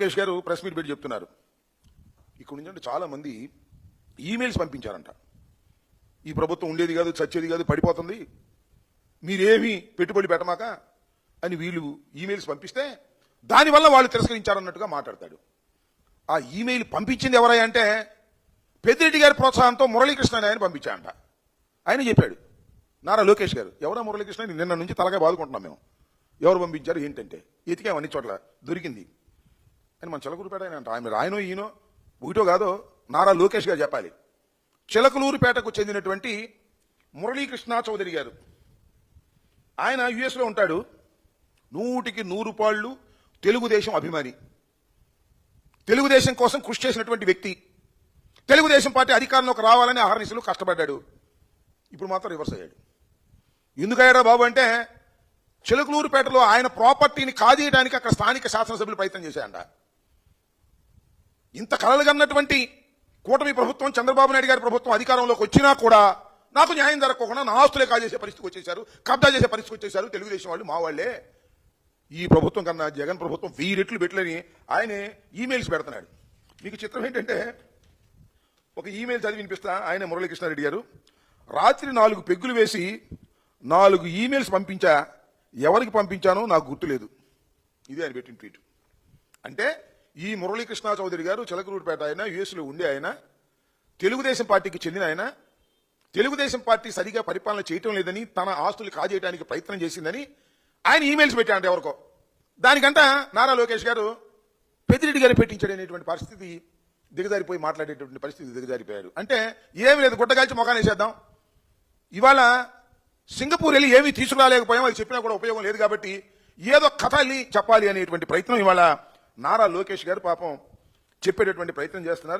లోకేష్ గారు press meet పెట్టి చెప్తున్నారు. ఇక్కడ నుంచి చాలా మంది ఈమెయిల్స్ పంపించారంట. ఈ ప్రభుత్వం ఉండేది కాదు చచ్చేది కాదు పడిపోతుంది. మీరేమీ పెట్టుబడి పెట్టమాక అని వీళ్ళు ఈమెయిల్స్ పంపిస్తే దానివల్ల వాళ్ళు తిరస్కరించారన్నట్టుగా మాట్లాడతాడు. ఆ ఈమెయిల్ పంపించింది ఎవరై అంటే పెద్దిరెడ్డి గారి ప్రోత్సాహంతో మురళీకృష్ణ ఆయన పంపించాడంట ఆయన చెప్పాడు నారా లోకేష్ గారు ఎవరా మురళీకృష్ణ? నిన్న నుంచి తలగా బాదుకుంటున్నాం మేము. ఎవరు పంపించారు? ఏంటంటే? ఎతికాం చోట్ల దొరికింది. అని మన చిలకూరుపేట ఆయన అంట ఆయన రాయనో ఈయనో ఒకటో కాదో నారా లోకేష్ గారు చెప్పాలి. చిలకలూరుపేటకు చెందినటువంటి మురళీకృష్ణ చౌదరి గారు. ఆయన యుఎస్లో ఉంటాడు. నూటికి నూరు పాళ్ళు తెలుగుదేశం అభిమాని. తెలుగుదేశం కోసం కృషి చేసినటువంటి వ్యక్తి. తెలుగుదేశం పార్టీ అధికారంలోకి రావాలని అహర్నిశలు కష్టపడ్డాడు. ఇప్పుడు మాత్రం రివర్స్ అయ్యాడు. ఎందుకయ్యాడా బాబు అంటే చిలకలూరుపేటలో ఆయన ప్రాపర్టీని కాజేయడానికి అక్కడ స్థానిక శాసనసభ్యులు ప్రయత్నం చేశాయంట. ఇంత కలలుగన్నటువంటి కూటమి ప్రభుత్వం చంద్రబాబు నాయుడు గారి ప్రభుత్వం అధికారంలోకి వచ్చినా కూడా నాకు న్యాయం జరగకుండా నా ఆస్తులే కాజేసే పరిస్థితికి వచ్చేసారు కబ్జా చేసే పరిస్థితికి వచ్చేసారు తెలుగుదేశం వాళ్ళు మా వాళ్ళే. ఈ ప్రభుత్వం కన్నా జగన్ ప్రభుత్వం వెయ్యి రెట్లు పెట్టలేని ఆయనే ఈమెయిల్స్ పెడుతున్నాడు. మీకు చిత్రం ఏంటంటే ఒక ఈమెయిల్ చదివి వినిపిస్తా ఆయన మురళీకృష్ణారెడ్డి గారు. రాత్రి నాలుగు పెగ్గులు వేసి నాలుగు ఈమెయిల్స్ పంపించా ఎవరికి పంపించానో నాకు గుర్తులేదు. ఇదే ఆయన పెట్టిన ట్వీట్. అంటే ఈ మురళీకృష్ణ చౌదరి గారు చిలకరూరుపేట ఆయన యుఎస్లో ఉండే ఆయన తెలుగుదేశం పార్టీకి చెందిన ఆయన తెలుగుదేశం పార్టీ సరిగా పరిపాలన చేయటం లేదని తన ఆస్తులు కాజేయడానికి ప్రయత్నం చేసిందని ఆయన ఈమెయిల్స్ పెట్టాడు ఎవరికో. దానికంట నారా లోకేష్ గారు పెద్దిరెడ్డి గారు పెట్టించాడు అనేటువంటి పరిస్థితి దిగజారిపోయి మాట్లాడేటువంటి పరిస్థితి దిగజారిపోయాడు అంటే ఏమి లేదు గుట్టగాల్చి మొఖాన్ని వేసేద్దాం. ఇవాళ సింగపూర్ వెళ్ళి ఏమీ తీసుకురాలేకపోయాం అది చెప్పినా కూడా ఉపయోగం లేదు కాబట్టి ఏదో కథ చెప్పాలి అనేటువంటి ప్రయత్నం ఇవాళ నారా లోకేష్ గారు పాపం చెప్పేటటువంటి ప్రయత్నం చేస్తున్నారు.